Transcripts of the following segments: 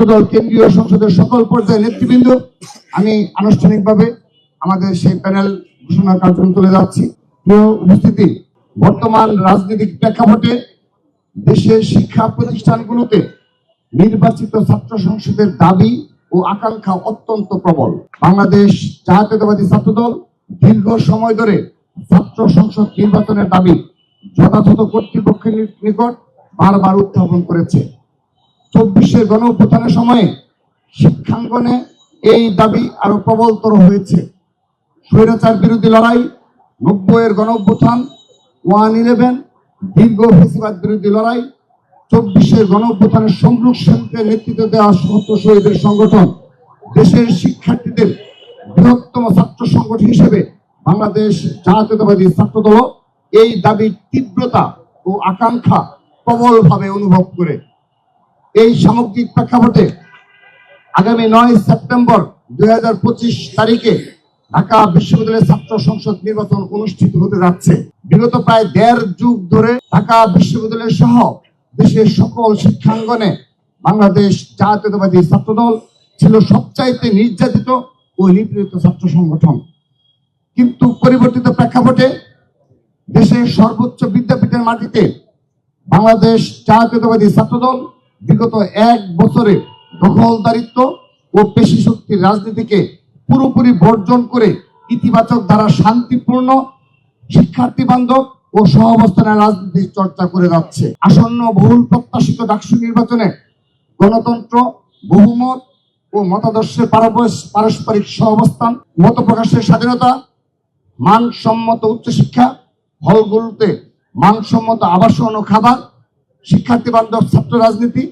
ছাত্রদল কেন্দ্রীয় সংসদের সকল পর্যায়ের নেতৃবৃন্দ, আমি আনুষ্ঠানিকভাবে আমাদের সেই প্যানেল ঘোষণার কার্যক্রম তুলে যাচ্ছি প্রিয় উপস্থিতি, বর্তমান রাজনৈতিক প্রেক্ষাপটে দেশের শিক্ষা প্রতিষ্ঠানগুলোতে নির্বাচিত ছাত্র সংসদের দাবি ও আকাঙ্ক্ষা অত্যন্ত প্রবল। বাংলাদেশ জাতীয়তাবাদী ছাত্রদল দীর্ঘ সময় ধরে ছাত্র সংসদ নির্বাচনের দাবি যথাযথ কর্তৃপক্ষের নিকট বারবার উত্থাপন করেছে। চব্বিশের গণ সময়ে শিক্ষাঙ্গনে এই দাবি আরও প্রবলতর হয়েছে। স্বৈরাচার বিরোধী লড়াই, নব্বইয়ের গণ অভ্যুত্থান ওয়ান ইলেভেন, দীর্ঘ ফেসিবাদ বিরোধী লড়াই, চব্বিশের গণ অভ্যুত্থানের সম্মুখ সারিতে নেতৃত্ব দেওয়া ছাত্র শহীদের সংগঠন, দেশের শিক্ষার্থীদের বৃহত্তম ছাত্র সংগঠন হিসেবে বাংলাদেশ জাতীয়তাবাদী ছাত্রদল এই দাবির তীব্রতা ও আকাঙ্ক্ষা প্রবলভাবে অনুভব করে। এই সামগ্রিক প্রেক্ষাপটে আগামী নয় সেপ্টেম্বর দুই হাজার পঁচিশ তারিখে ঢাকা বিশ্ববিদ্যালয়ের ছাত্র সংসদ নির্বাচন অনুষ্ঠিত হতে যাচ্ছে। বিগত প্রায় দেড় যুগ ধরে ঢাকা বিশ্ববিদ্যালয় সহ দেশের সকল শিক্ষাঙ্গনে বাংলাদেশ জাতীয়তাবাদী ছাত্রদল ছিল সবচাইতে নির্যাতিত ও নিপীড়িত ছাত্র সংগঠন। কিন্তু পরিবর্তিত প্রেক্ষাপটে দেশের সর্বোচ্চ বিদ্যাপীঠের মাটিতে বাংলাদেশ জাতীয়তাবাদী ছাত্রদল বিগত এক বছরে দখলদারিত্ব ও পেশি শক্তির রাজনীতিকে পুরোপুরি বর্জন করে ইতিবাচক দ্বারা শান্তিপূর্ণ শিক্ষার্থী বান্ধব ও সহাবস্থানের রাজনীতির চর্চা করে যাচ্ছে। আসন্ন বহুল প্রত্যাশিত ডাকসু নির্বাচনে গণতন্ত্র, বহুমত ও মতাদর্শের পারস্পরিক সহাবস্থান, মত প্রকাশের স্বাধীনতা, মানসম্মত উচ্চশিক্ষা, হলগুলোতে মানসম্মত আবাসন ও খাবার শিক্ষার্থী বান্ধব, ছাত্র রাজনীতি,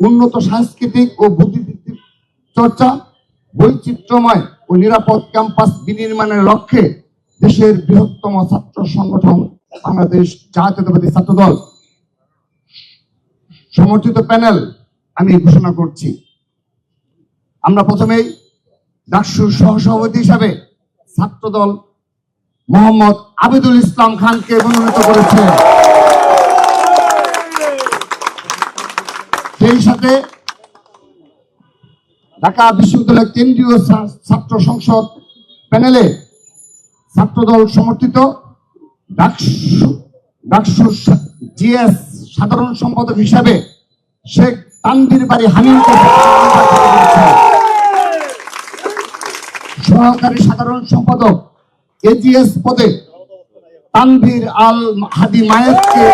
উন্নত সাংস্কৃতিক ও বুদ্ধিবৃত্তির চর্চা, বৈচিত্র্যময় ও নিরাপদ ক্যাম্পাস বিনির্মাণের লক্ষ্যে দেশের বৃহত্তম ছাত্র সংগঠন বাংলাদেশ জাতীয়তাবাদী ছাত্রদল। সমর্থিত প্যানেল আমি ঘোষণা করছি। আমরা প্রথমেই ডাকসুর সহসভাপতি হিসাবে ছাত্রদল মোহাম্মদ আবিদুল ইসলাম খানকে মনোনীত করেছে। সেই সাথে ঢাকা বিশ্ববিদ্যালয় কেন্দ্রীয় ছাত্র সংসদ প্যানেলে ছাত্রদল সমর্থিত ডাকসু জিএস সাধারণ সম্পাদক হিসাবে শেখ তানভীর বাড়ি হামিদকে সহকারী সাধারণ সম্পাদক এজিএস পদে তানভীর আল হাদি মায়েতকে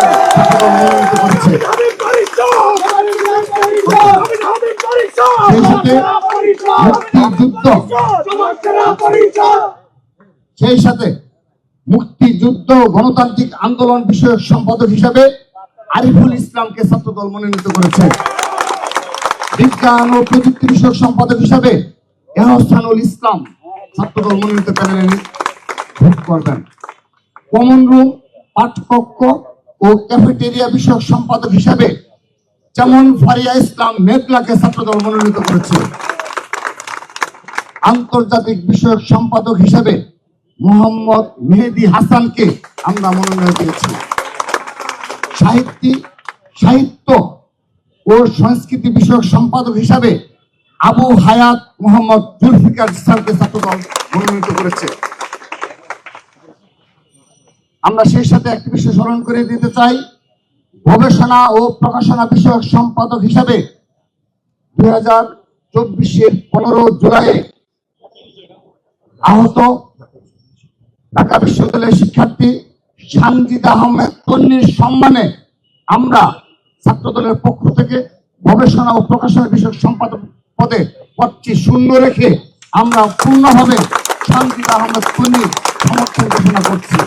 মনোনীত করেছে। সেই সাথে মুক্তিযুদ্ধ গণতান্ত্রিক আন্দোলন বিষয়ক সম্পাদক হিসাবে আরিফুল ইসলামকে ছাত্রদল মনোনীত করেছে। বিজ্ঞান ও প্রযুক্তি বিষয়ক সম্পাদক হিসাবে এহসানুল ইসলাম ছাত্রদল মনোনীত প্যানেলে ভোট করবেন। কমন রুম পাঠকক্ষ ও ক্যাফেটেরিয়া বিষয়ক সম্পাদক হিসাবে যেমন ফারিয়া ইসলাম মেঘলাকে ছাত্রদল মনোনীত করেছে। আন্তর্জাতিক বিষয়ক সম্পাদক হিসেবে মোহাম্মদ মেহেদি হাসানকে আমরা মনোনয়ন দিয়েছি। সাহিত্যিক, সাহিত্য ও সংস্কৃতি বিষয়ক সম্পাদক হিসাবে আবু হায়াত মোহাম্মদ জুলফিকার স্যারকে ছাত্রদল মনোনীত করেছে। আমরা সেই সাথে একটি বিষয় স্মরণ করে দিতে চাই। গবেষণা ও প্রকাশনা বিষয়ক সম্পাদক হিসাবে দুই হাজার চব্বিশের পনেরো জুলাই আহত ঢাকা বিশ্ববিদ্যালয়ের শিক্ষার্থী সানজিদ আহমেদ তন্নির সম্মানে আমরা ছাত্রদলের পক্ষ থেকে গবেষণা ও প্রকাশনা বিষয়ক সম্পাদক পদে পদটি শূন্য রেখে আমরা পূর্ণভাবে সানজিদ আহমেদ তন্নির সমর্থন ঘোষণা করছি।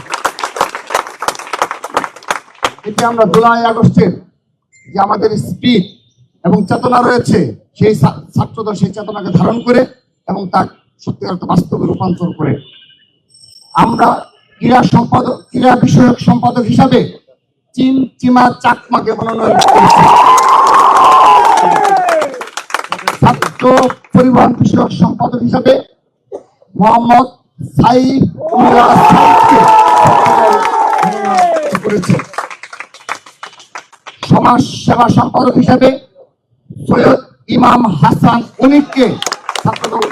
এতে আমরা জুলাই আগস্টের যে আমাদের স্পিড এবং চেতনা রয়েছে, সেই ছা- ছাত্রদল সেই চেতনাকে ধারণ করে এবং তার সত্যিকার বাস্তবে রূপান্তর করে। আমরা ক্রীড়া সম্পাদক ক্রীড়া বিষয়ক সম্পাদক হিসাবে চিন, চিমা চাকমাকে মনোনয়ন ছাত্র পরিবহন বিষয়ক সম্পাদক হিসাবে মোহাম্মদ সাইফ করেছে। সমাজ সেবা সম্পাদক হিসাবে সৈয়দ ইমাম হাসান অনিককে ছাত্রদল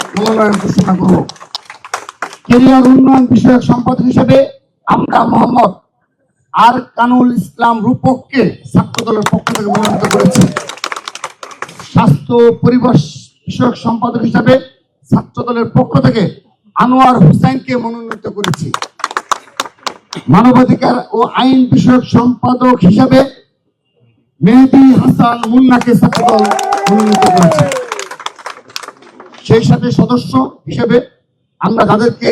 উন্নয়ন বিষয়ক সম্পাদক হিসেবে আমরা মোহাম্মদ আর কানুল ইসলাম রূপককে ছাত্রদলের পক্ষ থেকে মনোনীত করেছি। স্বাস্থ্য পরিবেশ বিষয়ক সম্পাদক হিসাবে ছাত্রদলের পক্ষ থেকে আনোয়ার হুসাইনকে মনোনীত করেছি। মানবাধিকার ও আইন বিষয়ক সম্পাদক হিসাবে মেহেদি হাসান মুন্নাকে ছাত্রদল মনোনীত করেছে। সেই সাথে সদস্য হিসেবে আমরা যাদেরকে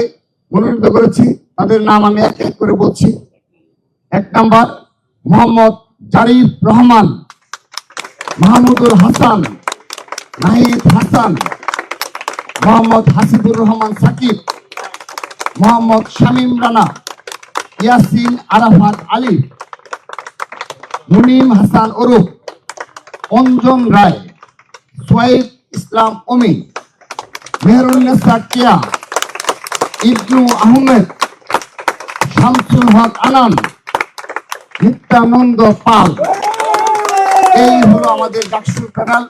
মনোনীত করেছি, তাদের নাম আমি এক এক করে বলছি। এক নাম্বার, মোহাম্মদ জারিফ রহমান মাহমুদুল হাসান, নাহিদ হাসান, মোহাম্মদ হাসিবুর রহমান সাকিব, মোহাম্মদ শামীম রানা, ইয়াসিন আরাফাত আলী। মুনিম হাসান ওরুফ অঞ্জন রায়, সোয়েব ইসলাম অমি মেহরুন্নেসা কেয়া ইবনু আহমেদ, শামসুল হক আনান নিত্যানন্দ পাল। এই হলো আমাদের ডাকসুর প্যানেল।